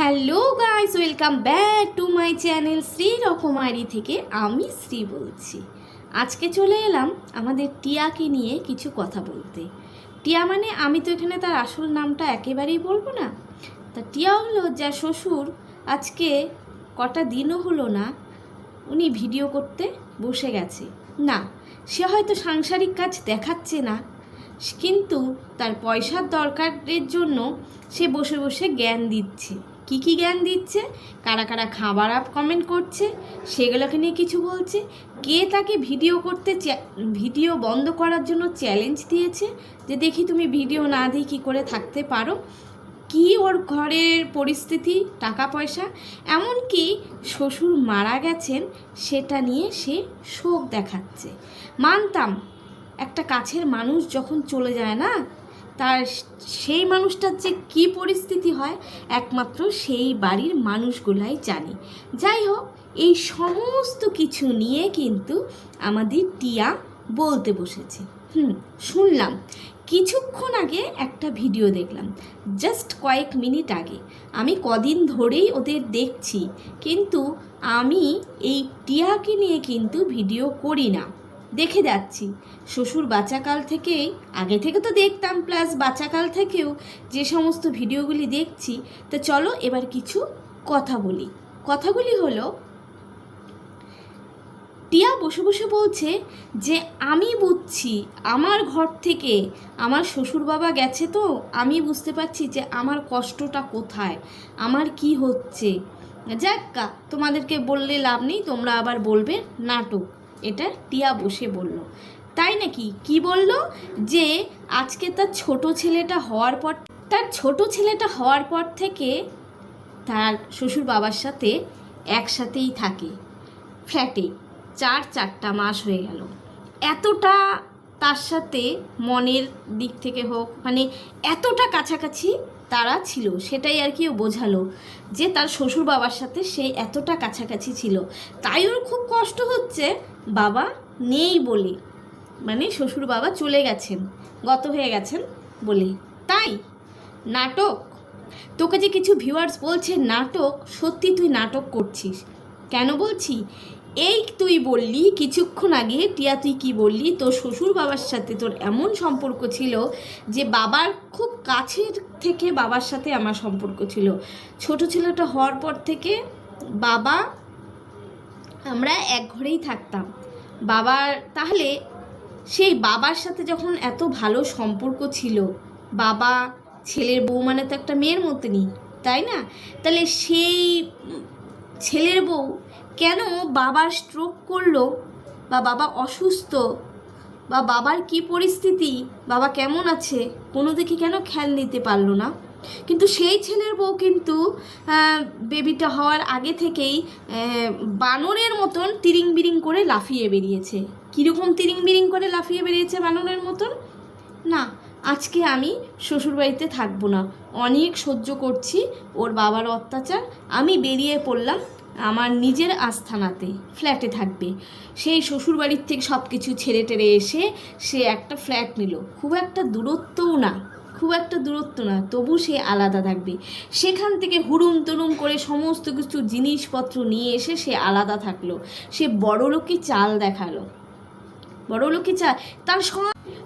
Hello guys welcome back to my channel Shri Rokomari থেকে আমি শ্রী বলছি। আজকে চলে এলাম আমাদের টিয়াকে নিয়ে কিছু কথা বলতে। টিয়া মানে আমি তো এখানে তার আসল নামটা একেবারেই বলব না। তা টিয়া হলো যা শ্বশুর আজকে কটা দিনও হলো না, উনি ভিডিও করতে বসে গেছে। না, সে হয়তো সাংসারিক কাজ দেখাচ্ছে না, কিন্তু তার পয়সার দরকারের জন্য সে বসে বসে জ্ঞান দিচ্ছে। কি কি জ্ঞান দিচ্ছে, কারা কারা খাবার আপ কমেন্ট করছে, সেগুলোকে নিয়ে কিছু বলছে, কে তাকে ভিডিও করতে ভিডিও বন্ধ করার জন্য চ্যালেঞ্জ দিয়েছে, যে দেখি তুমি ভিডিও না দিয়ে কী করে থাকতে পারো, কি ওর ঘরের পরিস্থিতি টাকা পয়সা এমনকি শ্বশুর মারা গেছেন, সেটা নিয়ে সে শোক দেখাচ্ছে। মানতাম, একটা কাছের মানুষ যখন চলে যায় না তার সেই মানুষটার যে কী পরিস্থিতি হয়, একমাত্র সেই বাড়ির মানুষগুলাই জানে। যাই হোক, এই সমস্ত কিছু নিয়ে কিন্তু আমাদের টিয়া বলতে বসেছে। হুম, শুনলাম। কিছুক্ষণ আগে একটা ভিডিও দেখলাম, জাস্ট কয়েক মিনিট আগে। আমি কদিন ধরেই ওদের দেখছি, কিন্তু আমি এই টিয়াকে নিয়ে কিন্তু ভিডিও করি না। দেখে যাচ্ছি। শ্বশুর বাচ্চাকাল থেকেই, আগে থেকে তো দেখতাম, প্লাস বাচ্চাকাল থেকেও যে সমস্ত ভিডিওগুলি দেখছি, তো চলো এবার কিছু কথা বলি। কথাগুলি হলো, টিয়া বসে বসে বলছে যে, আমি বুঝছি, আমার ঘর থেকে আমার শ্বশুর বাবা গেছে তো, আমি বুঝতে পারছি যে আমার কষ্টটা কোথায়, আমার কি হচ্ছে। যাক্কা তোমাদেরকে বললে লাভ নেই, তোমরা আবার বলবে নাটক। এটা টিয়া বসে বলল। তাই নাকি? কি বলল? যে আজকে তার ছোট ছেলেটা হওয়ার পর, তার ছোট ছেলেটা হওয়ার পর থেকে তার শ্বশুর বাবার সাথে একসাথেই থাকে। ফ্ল্যাটে চার চারটা মাস হয়ে গেল। এতটা তার সাথে মনের দিক থেকে হোক মানে এতটা কাছাকাছি তারা ছিল, সেটাই আর কি বোঝালো যে তার শ্বশুর বাবার সাথে সে এতটা কাছাকাছি ছিল। তাই ওর খুব কষ্ট হচ্ছে, বাবা নেই বলে। মানে শ্বশুর বাবা চলে গেছেন, গত হয়ে গেছেন বলে। তাই নাটক, তোকে যে কিছু ভিউয়ার্স বলছে নাটক, সত্যি তুই নাটক করছিস। কেন বলছি? এই তুই বললি কিছুক্ষণ আগে, টিয়া তুই কি বললি, তোর শ্বশুর বাবার সাথে তোর এমন সম্পর্ক ছিল যে বাবার খুব কাছের থেকে বাবার সাথে আমার সম্পর্ক ছিল। ছোট ছেলেটা হওয়ার পর থেকে বাবা, আমরা এক ঘরেই থাকতাম। বাবার তাহলে সেই বাবার সাথে যখন এত ভালো সম্পর্ক ছিল, বাবা, ছেলের বউ মানে তো একটা মেয়ের মতনই, তাই না? তাহলে সেই ছেলের বউ কেন বাবার স্ট্রোক করল বা বাবা অসুস্থ বা বাবার কি পরিস্থিতি, বাবা কেমন আছে, কোনো দিকে কেন খেয়াল নিতে পারল না। কিন্তু সেই ছেলের বউ কিন্তু বেবিটা হওয়ার আগে থেকেই বানরের মতন তিরিং বিরিং করে লাফিয়ে বেরিয়েছে। কীরকম তিরিং বিরিং করে লাফিয়ে বেরিয়েছে বানরের মতন? না, আজকে আমি শ্বশুরবাড়িতে থাকব না। অনেক সহ্য করছি, ওর বাবার অত্যাচার, আমি বেরিয়ে পড়লাম আমার নিজের আস্থানাতে ফ্ল্যাটে থাকবে। সেই শ্বশুরবাড়ির থেকে সব কিছু ছেড়ে টেড়ে এসে সে একটা ফ্ল্যাট নিল। খুব একটা দূরত্বও না, খুব একটা দূরত্ব না, তবু সে আলাদা থাকবে। সেখান থেকে হুড়ুম তরুম করে সমস্ত কিছু জিনিসপত্র নিয়ে এসে সে আলাদা থাকল। সে বড়লোকি চাল দেখাল। বড়লোকি চাল, তার সব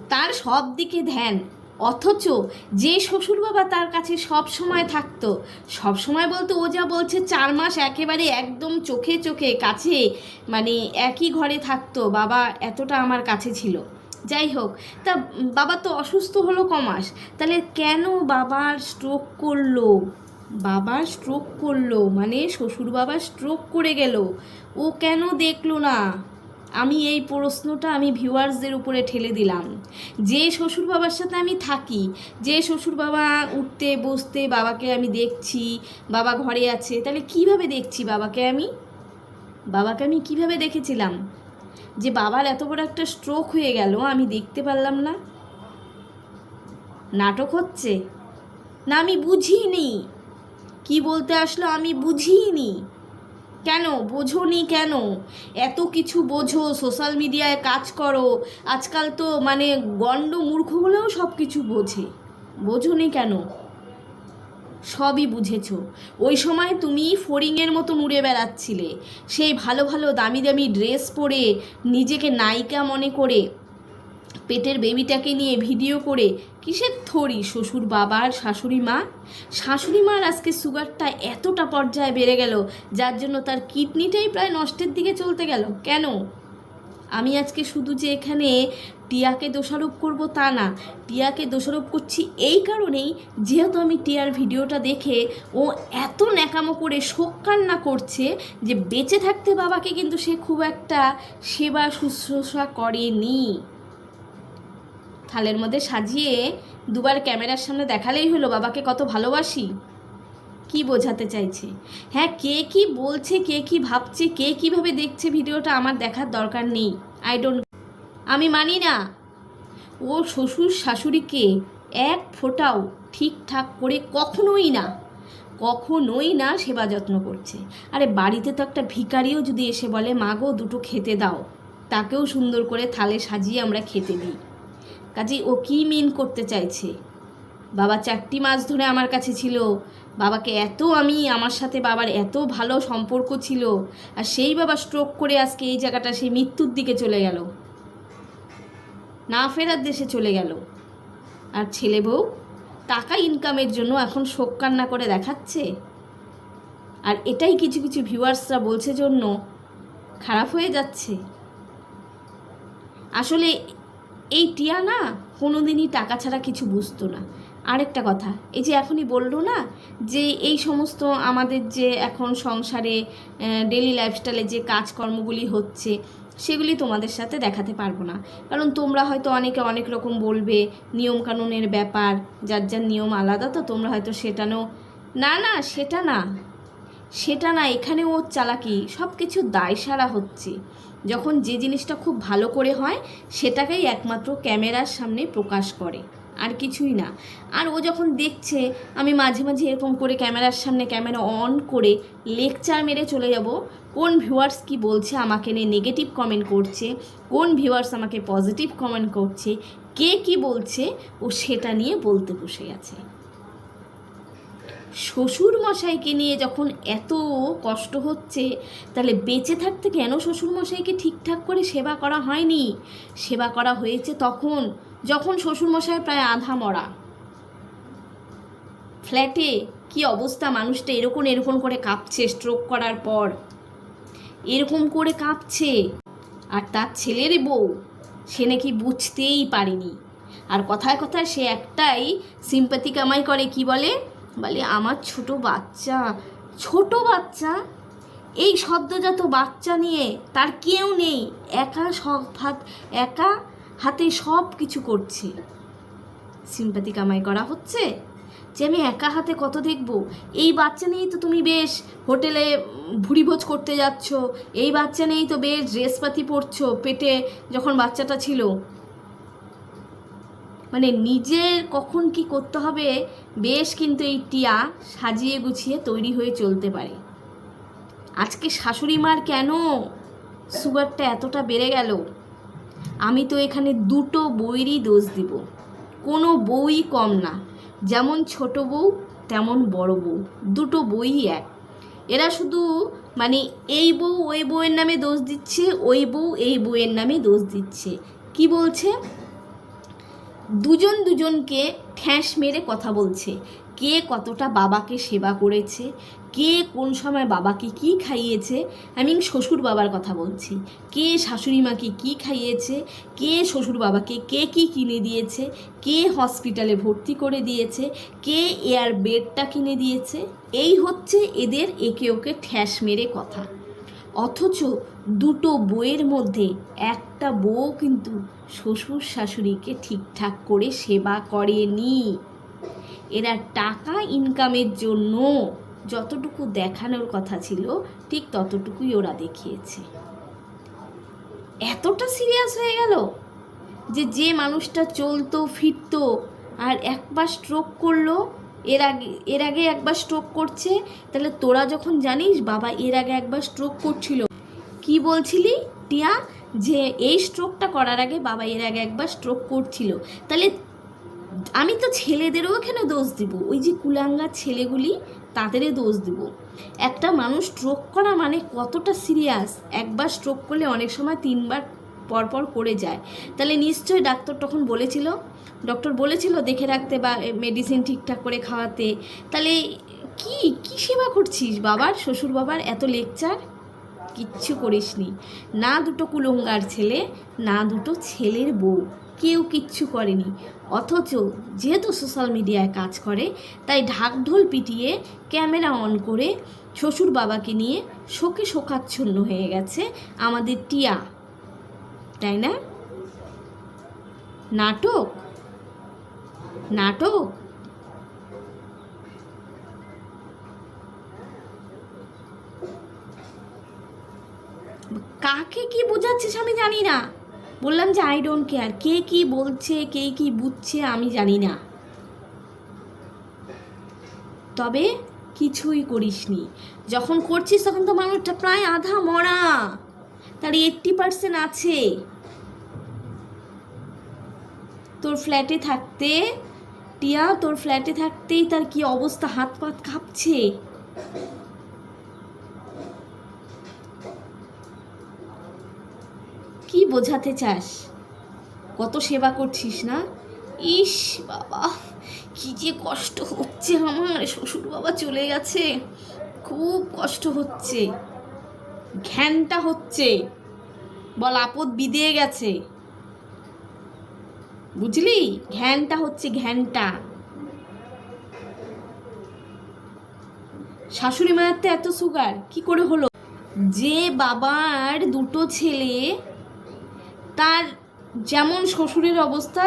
তার সব দিকে ধ্যান। অথচ যে শ্বশুর বাবা তার কাছে সব সময় থাকতো, সব সময় বলতে, ও যা বলছে চার মাস একেবারে একদম চোখে চোখে কাছে মানে একই ঘরে থাকতো, বাবা এতটা আমার কাছে ছিল। যাই হোক, তা বাবা তো অসুস্থ হলো কমাস তাহলে কেন বাবার স্ট্রোক করল? বাবার স্ট্রোক করল মানে শ্বশুর বাবা স্ট্রোক করে গেল, ও কেন দেখল না? আমি এই প্রশ্নটা আমি ভিউয়ার্সদের উপরে ঠেলে দিলাম। যে শ্বশুর বাবার সাথে আমি থাকি, যে শ্বশুর বাবা উঠতে, বসতে, বাবাকে আমি দেখছি, বাবা ঘরে আছে, তাহলে কীভাবে দেখছি বাবাকে আমি? বাবাকে আমি কীভাবে দেখেছিলাম? যে বাবার এত বড় একটা স্ট্রোক হয়ে গেল, আমি দেখতে পারলাম না। নাটক হচ্ছে? না, আমি বুঝিনি। কি বলতে আসলো আমি বুঝিনি। কেন? বোঝোনি কেন? এত কিছু বোঝো সোশ্যাল মিডিয়ায় কাজ করো। আজকাল তো মানে গণ্ড মূর্খ হলেও সব কিছু বোঝে। বোঝোনি কেন? সবই বুঝেছ। ওই সময় তুমি ফড়িংয়ের মতন উড়ে বেড়াচ্ছিলে। সেই ভালো ভালো দামি দামি ড্রেস পরে নিজেকে নায়িকা মনে করে পেটের বেবিটাকে নিয়ে ভিডিও করে কিসের থরি, শ্বশুর বাবার, শাশুড়ি মা? শাশুড়ি মার আজকে সুগারটা এতটা পর্যায়ে বেড়ে গেল, যার জন্য তার কিডনিটাই প্রায় নষ্টের দিকে চলতে গেল। কেন? আমি আজকে শুধু যে এখানে টিয়াকে দোষারোপ করব তা না, টিয়াকে দোষারোপ করছি এই কারণেই যেহেতু আমি টিয়ার ভিডিওটা দেখে ও এত ন্যাকামো করে শোক কান্না করছে যে বেঁচে থাকতে বাবাকে কিন্তু সে খুব একটা সেবা শুশ্রূষা করেনি। থালের মধ্যে সাজিয়ে দুবার ক্যামেরার সামনে দেখালেই হলো, বাবাকে কত ভালোবাসি? কি বোঝাতে চাইছে? হ্যাঁ কে কি বলছে, কে কি ভাবছে, কে কীভাবে দেখছে ভিডিওটা আমার দেখার দরকার নেই। আই ডোন্ট আমি মানি না। ও শ্বশুর শাশুড়িকে এক ফোঁটাও ঠিকঠাক করে কখনোই না কখনোই না সেবা যত্ন করছে। আরে, বাড়িতে তো একটা ভিখারিও যদি এসে বলে মাগো দুটো খেতে দাও। তাকেও সুন্দর করে থালে সাজিয়ে আমরা খেতে দিই। কাজেই ও কী মিন করতে চাইছে? বাবা চারটি মাস ধরে আমার কাছে ছিল। বাবাকে এত আমি, আমার সাথে বাবার এত ভালো সম্পর্ক ছিল। আর সেই বাবা স্ট্রোক করে আজকে এই জায়গাটা, সেই মৃত্যুর দিকে চলে গেল। না ফেরার দেশে চলে গেল। আর ছেলে বউ টাকা ইনকামের জন্য এখন শোক কান্না করে দেখাচ্ছে? আর এটাই কিছু কিছু ভিউয়ার্সরা বলছে জন্য খারাপ হয়ে যাচ্ছে। আসলে এই টিয়া না কোনোদিনই টাকা ছাড়া কিছু বুঝতো না। আরেকটা কথা, এই যে এখনই বলল না যে এই সমস্ত আমাদের যে এখন সংসারে ডেলি লাইফস্টাইলে যে কাজকর্মগুলি হচ্ছে, সেগুলি তোমাদের সাথে দেখাতে পারব না। কারণ তোমরা হয়তো অনেকে অনেক রকম বলবে, নিয়মকানুনের ব্যাপার, যার যার নিয়ম আলাদা, তো তোমরা হয়তো সেটানো না না, সেটা না। সেটা না এখানে ওর চালাকি সব কিছু দায় সারা হচ্ছে। যখন যে জিনিসটা খুব ভালো করে হয়, সেটাকেই একমাত্র ক্যামেরার সামনে প্রকাশ করে, আর কিছুই না। আর ও যখন দেখছে, আমি মাঝে মাঝে এরকম করে ক্যামেরার সামনে ক্যামেরা অন করে লেকচার মেরে চলে যাব, কোন ভিউয়ার্স কি বলছে আমাকে নিয়ে নেগেটিভ কমেন্ট করছে, কোন ভিউয়ার্স আমাকে পজিটিভ কমেন্ট করছে, কে কি বলছে, ও সেটা নিয়ে বলতে বসে গেছে শ্বশুর মশাইকে নিয়ে যখন এত কষ্ট হচ্ছে, তাহলে বেঁচে থাকতে কেন শ্বশুর মশাইকে ঠিকঠাক করে সেবা করা হয়নি? সেবা করা হয়েছে তখন, যখন শ্বশুর মশাই প্রায় আধা মরা। ফ্ল্যাটে কি অবস্থা? মানুষটা এরকম এরকম করে কাঁপছে স্ট্রোক করার পর। এরকম করে কাঁপছে। আর তার ছেলের বউ, সে নাকি বুঝতেই পারেনি। আর কথায় কথায় সে একটাই সিম্পাতি কামাই করে, কি বলে? বলে, আমার ছোট বাচ্চা ছোট বাচ্চা? এই সদ্যজাত বাচ্চা নিয়ে তার কেউ নেই। একা সব হাত, একা হাতে সব কিছু করছে। সিম্পাতি কামাই করা হচ্ছে? যে আমি একা হাতে কত দেখব? এই বাচ্চা নিয়েই তো তুমি বেশ হোটেলে ভুড়িভোজ করতে যাচ্ছ। এই বাচ্চা নিয়েই তো বেশ ড্রেসপাতি পরছো পেটে যখন বাচ্চাটা ছিল। মানে নিজের কখন কি করতে হবে, বেশ কিন্তু এই টিয়া সাজিয়ে গুছিয়ে তৈরি হয়ে চলতে পারে। আজকে শাশুড়ি মার কেন সুগারটা এতটা বেড়ে গেল? আমি তো এখানে দুটো বইয়েরই দোষ দিব। কোনো বই কম না। যেমন ছোট বউ, তেমন বড় বউ। দুটো বই এক। এরা শুধু মানে এই বউ ওই বউয়ের নামে দোষ দিচ্ছে, ওই বউ এই বউয়ের নামে দোষ দিচ্ছে। কি বলছে? দুজন দুজনকে ঠ্যাঁস মেরে কথা বলছে। কে কতটা বাবাকে সেবা করেছে? কে কোন সময় বাবাকে কি খাইয়েছে? আমি শ্বশুর বাবার কথা বলছি। কে শাশুড়ি মাকে কী খাইয়েছে? কে শ্বশুর বাবাকে কে কি কিনে দিয়েছে? কে হসপিটালে ভর্তি করে দিয়েছে? কে এয়ার বেডটা কিনে দিয়েছে? এই হচ্ছে এদের একে ওকে ঠ্যাস মেরে কথা। অথচ দুটো বইয়ের মধ্যে একটা বউ কিন্তু শ্বশুর শাশুড়িকে ঠিকঠাক করে সেবা করেনি। এরা টাকা ইনকামের জন্য যতটুকু দেখানোর কথা ছিল, ঠিক ততটুকুই ওরা দেখিয়েছে। এতটা সিরিয়াস হয়ে গেল যে যে মানুষটা চলতো, ফিরতো আর একবার স্ট্রোক করল এর আগে এর আগে একবার স্ট্রোক করছে, তাহলে তোরা যখন জানিস বাবা এর আগে একবার স্ট্রোক করছিল। কি বলছিলি, টিয়া? যে এই স্ট্রোকটা করার আগে বাবা এর আগে একবার স্ট্রোক করছিল। তাহলে আমি তো ছেলেদেরও এখানে দোষ দিব? ওই যে কুলাঙ্গার ছেলেগুলি তাদেরই দোষ দিব। একটা মানুষ স্ট্রোক করা মানে কতটা সিরিয়াস একবার স্ট্রোক করলে অনেক সময় তিনবার পরপর করে যায়। তাহলে নিশ্চয়ই ডাক্তার তখন বলেছিল ডক্টর বলেছিল দেখে রাখতে বা মেডিসিন ঠিকঠাক করে খাওয়াতে। তাহলে কি কি সেবা করছিস বাবার শ্বশুর বাবার এত লেকচার কিচ্ছু করিসনি না। দুটো কুলঙ্গার ছেলে, না দুটো ছেলের বউ। কেউ কিচ্ছু করেনি। অথচ যেহেতু সোশ্যাল মিডিয়ায় কাজ করে, তাই ঢাকঢোল পিটিয়ে ক্যামেরা অন করে শ্বশুর বাবাকে নিয়ে শোকে শোকাচ্ছন্ন হয়ে গেছে আমাদের টিয়া। তাই না? নাটক? নাটক? কাকে কি বোঝাচ্ছিস আমি জানি না। বললাম যে আই ডোন্ট কেয়ার কে কি বলছে, কে কি বুঝছে আমি জানি না। তবে কিছুই করিসনি। যখন করছিস তখন তো মানুষটা প্রায় আধা মরা। তার এইট্টি পার্সেন্ট আছে। তোর ফ্ল্যাটে থাকতে, টিয়া, তোর ফ্ল্যাটে থাকতেই তার কি অবস্থা? হাত পাত কাঁপছে। কি বোঝাতে চাস? কত সেবা করছিস না? ইস বাবা, কি যে কষ্ট হচ্ছে আমার। শ্বশুর বাবা চলে গেছে। খুব কষ্ট হচ্ছে। ঘ্যানটা হচ্ছে। বল, আপদ বিদে গেছে। বুঝলি? ঘ্যানটা হচ্ছে ঘ্যানটা। শাশুড়ি মায়ের তো এত সুগার, কি করে হলো? যে বাবার দুটো ছেলে, তার যেমন শ্বশুরের অবস্থা,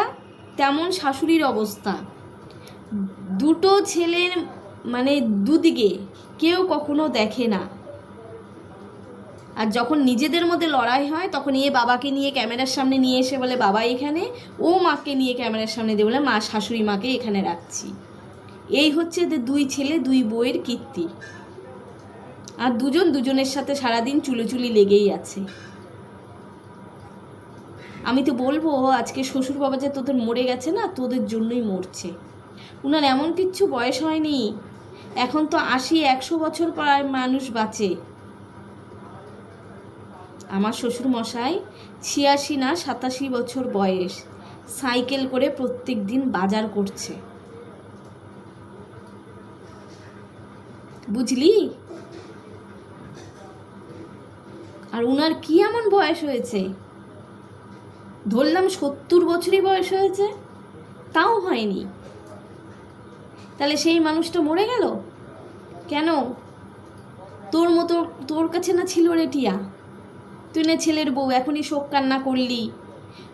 তেমন শাশুড়ির অবস্থা। দুটো ছেলের মানে দুদিকে কেউ কখনো দেখে না। আর যখন নিজেদের মধ্যে লড়াই হয়, তখন এ বাবাকে নিয়ে ক্যামেরার সামনে নিয়ে এসে বলে, বাবা এখানে। ও মাকে নিয়ে ক্যামেরার সামনে দিয়ে বলে, মা, শাশুড়ি মাকে এখানে রাখছি। এই হচ্ছে এদের দুই ছেলে, দুই বইয়ের কীর্তি। আর দুজন দুজনের সাথে সারাদিন চুলোচুলি লেগেই আছে। আমি তো বলব আজকে শ্বশুর বাবা যে তোদের মরে গেছে না, তোদের জন্যই মরছে। উনার এমন কিচ্ছু বয়স হয়নি। এখন তো আশি, একশো বছর প্রায় মানুষ বাঁচে। আমার শ্বশুর মশাই ছিয়াশি না সাতাশি বছর বয়স। সাইকেল করে প্রত্যেক দিন বাজার করছে। বুঝলি? আর উনার কি এমন বয়স হয়েছে? ধরলাম সত্তর বছরই বয়স হয়েছে, তাও হয়নি। তাহলে সেই মানুষটা মরে গেল? কেন? তোর মতো, তোর কাছে না ছিল রে টিয়া? তুই না ছেলের বউ, এখনই শোক কান্না করলি।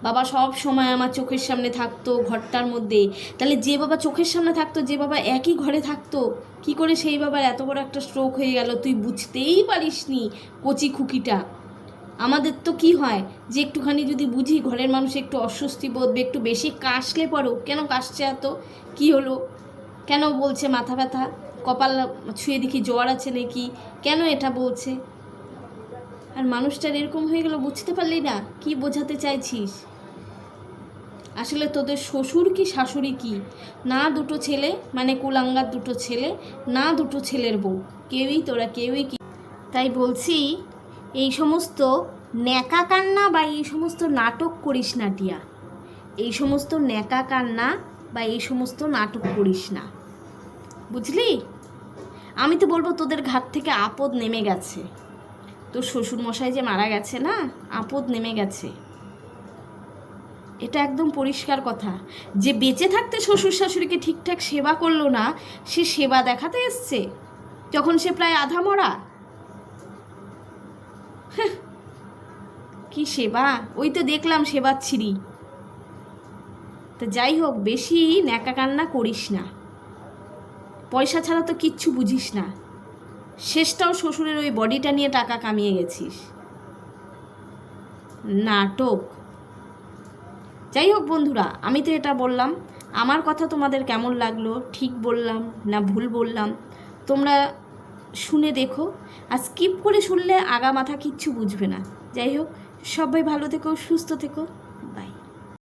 বাবা সব সময় আমার চোখের সামনে থাকতো ঘরটার মধ্যে। তাহলে যে বাবা চোখের সামনে থাকতো, যে বাবা একই ঘরে থাকতো, কি করে সেই বাবার এত বড় একটা স্ট্রোক হয়ে গেল? তুই বুঝতেই পারিসনি কচি খুকিটা। আমাদের তো কি হয়, যে একটুখানি যদি বুঝি ঘরের মানুষ একটু অস্বস্তি বোধ বা একটু বেশি কাশলে পড়ো কেন কাশছে এত? কি হলো? কেন বলছে মাথা ব্যথা? কপাল ছুঁয়ে দেখি জ্বর আছে নাকি? কেন এটা বলছে? আর মানুষটার এরকম হয়ে গেল, বুঝতে পারলি না? কি বোঝাতে চাইছিস? আসলে তোদের শ্বশুর কি, শাশুড়ি কি? না দুটো ছেলে মানে কুলাঙ্গার দুটো ছেলে, না দুটো ছেলের বউ। কেউই তোরা, কেউই কি? তাই বলছি, এই সমস্ত ন্যাকা কান্না বা এই সমস্ত নাটক করিস না, টিয়া। এই সমস্ত ন্যাকা কান্না বা এই সমস্ত নাটক করিস না। বুঝলি? আমি তো বলব তোদের ঘাট থেকে আপদ নেমে গেছে। তোর শ্বশুর মশাই যে মারা গেছে না আপদ নেমে গেছে। এটা একদম পরিষ্কার কথা। যে বেঁচে থাকতে শ্বশুর শাশুড়িকে ঠিকঠাক সেবা করল না সে সেবা দেখাতে এসছে। যখন সে প্রায় আধা মরা। হ্যাঁ, কি সেবা? ওই তো দেখলাম সেবার ছিরি তো যাই হোক বেশি ন্যাকা কান্না করিস না। পয়সা ছাড়া তো কিচ্ছু বুঝিস না। শেষটাও শ্বশুরের ওই বডিটা নিয়ে টাকা কামিয়ে গেছিস। নাটক। যাই হোক বন্ধুরা, আমি তো এটা বললাম। আমার কথা তোমাদের কেমন লাগল? ঠিক বললাম না ভুল বললাম? তোমরা শুনে দেখো। আর স্কিপ করে শুনলে আগা মাথা কিচ্ছু বুঝবে না। যাই হোক, সবাই ভালো থেকো, সুস্থ থেকো।